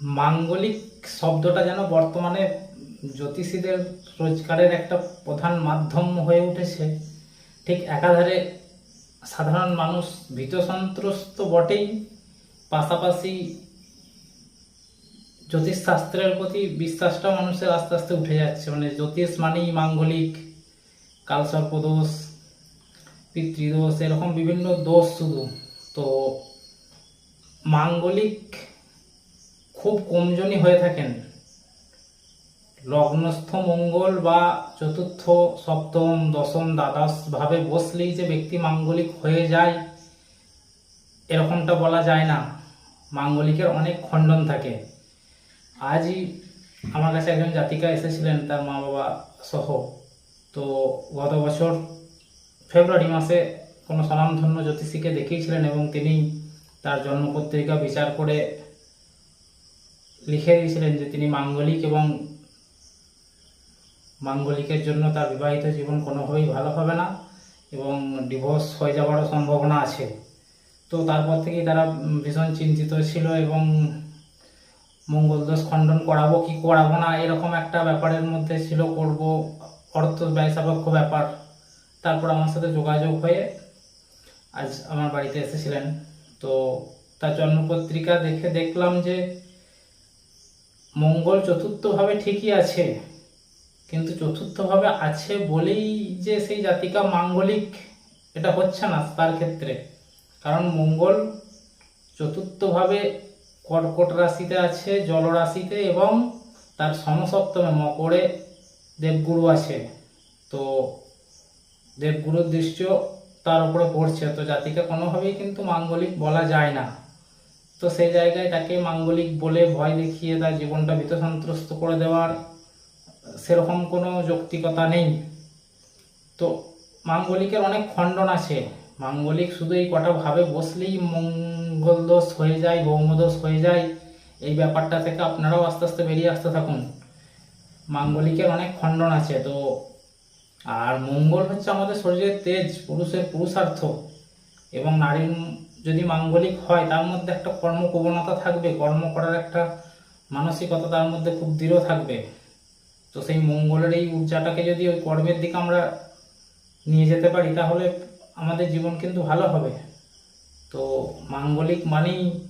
মাঙ্গলিক শব্দটা যেন বর্তমানে জ্যোতিষীদের রোজগারের একটা প্রধান মাধ্যম হয়ে উঠেছে। ঠিক একাধারে সাধারণ মানুষ ভীত সন্ত্রস্ত বটেই। পাশাপাশি জ্যোতিষশাস্ত্রের প্রতি বিশ্বাসটা মানুষের আস্তে আস্তে উঠে যাচ্ছে। মানে জ্যোতিষ মানেই মাঙ্গলিক, কালসর্পদোষ, পিতৃদোষ, এরকম বিভিন্ন দোষ শুধু। তো মাঙ্গলিক খুব কমজনই হয়ে থাকেন। লগ্নস্থ মঙ্গল বা চতুর্থ, সপ্তম, দশম দ্বাদশ ভাবে বসলেই যে ব্যক্তি মাঙ্গলিক হয়ে যায়, এরকমটা বলা যায় না। মাঙ্গলিকের অনেক খণ্ডন থাকে। আজই আমার কাছে একজন জাতিকা এসেছিলেন, তার মা বাবা সহ। তো গত বছর ফেব্রুয়ারি মাসে কোনো স্বনামধন্য জ্যোতিষীকে দেখিয়েছিলেন এবং তিনি তার জন্মপত্রিকা বিচার করে লিখে দিয়েছিলেন যে তিনি মাঙ্গলিক এবং মাঙ্গলিকের জন্য তার বিবাহিত জীবন কোনোভাবেই ভালো হবে না এবং ডিভোর্স হয়ে যাওয়ারও সম্ভাবনা আছে। তো তারপর থেকেই তারা ভীষণ চিন্তিত ছিল এবং মঙ্গল দোষ খণ্ডন করাবো কি করাবো না এরকম একটা ব্যাপারের মধ্যে ছিল, করব, অর্থ ব্যয় সাপেক্ষ ব্যাপার। তারপর আমার সাথে যোগাযোগ হয়ে আজ আমার বাড়িতে এসেছিলেন। তো তার জন্মপত্রিকা দেখে দেখলাম যে মঙ্গল চতুর্থভাবে ঠিকই আছে, কিন্তু চতুর্থভাবে আছে বলেই যে সেই জাতিকা মাঙ্গলিক এটা হচ্ছে না তার ক্ষেত্রে। কারণ মঙ্গল চতুর্থভাবে কর্কট রাশিতে আছে জলরাশিতে এবং তার সমসপ্তমে মকরে দেবগুরু আছে। তো দেবগুরুর দৃশ্য তার উপরে পড়ছে। তো জাতিকা কোনোভাবেই কিন্তু মাঙ্গলিক বলা যায় না। তো সেই জায়গায় তাকে মাঙ্গলিক বলে ভয় দেখিয়ে তার জীবনটা ভীত সন্ত্রস্ত করে দেওয়ার সেরকম কোনো যৌক্তিকতা নেই। তো মাঙ্গলিকের অনেক খণ্ডন আছে। মাঙ্গলিক শুধু এই কটা ভাবে বসলেই মঙ্গল দোষ হয়ে যায় ভৌমদোষ হয়ে যায়। এই ব্যাপারটা থেকে আপনারাও আস্তে আস্তে বেরিয়ে আসতে থাকুন। মাঙ্গলিকের অনেক খণ্ডন আছে। তো আর মঙ্গল হচ্ছে আমাদের শরীরের তেজ, পুরুষের পুরুষার্থ। এবং নারীর যদি মাঙ্গলিক হয়, তার মধ্যে একটা কর্মপ্রবণতা থাকবে, কর্ম করার একটা মানসিকতা তার মধ্যে খুব দৃঢ় থাকবে। তো সেই মঙ্গলের এই ঊর্জাটাকে যদি ওই কর্মের দিকে আমরা নিয়ে যেতে পারি, তাহলে আমাদের জীবন কিন্তু ভালো হবে। তো মাঙ্গলিক মানেই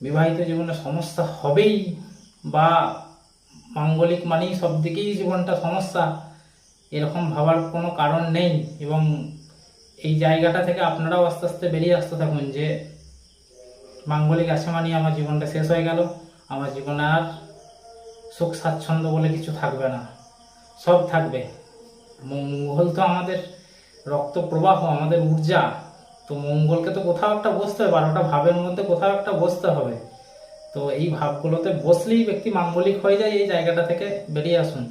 বিবাহিত জীবনে সমস্যা হবেই, বা মাঙ্গলিক মানেই সব দিকেই জীবনটা সমস্যা, এরকম ভাবার কোনো কারণ নেই। এবং এই জায়গাটা থেকে আপনারাও আস্তে আস্তে বেরিয়ে আসতে থাকুন যে মাঙ্গলিক আছে মানে আমার জীবনটা শেষ হয়ে গেল। আমার জীবনে আর সুখ স্বাচ্ছন্দ্য বলে কিছু থাকবে না। সব থাকবে। মঙ্গল তো আমাদের রক্ত প্রবাহ, আমাদের ঊর্জা। তো মঙ্গলকে তো কোথাও একটা বসতে হবে, বারোটা ভাবের মধ্যে কোথাও একটা বসতে হবে। তো এই ভাবগুলোতে বসলেই ব্যক্তি মাঙ্গলিক হয়ে যায় এই জায়গাটা থেকে বেরিয়ে আসুন।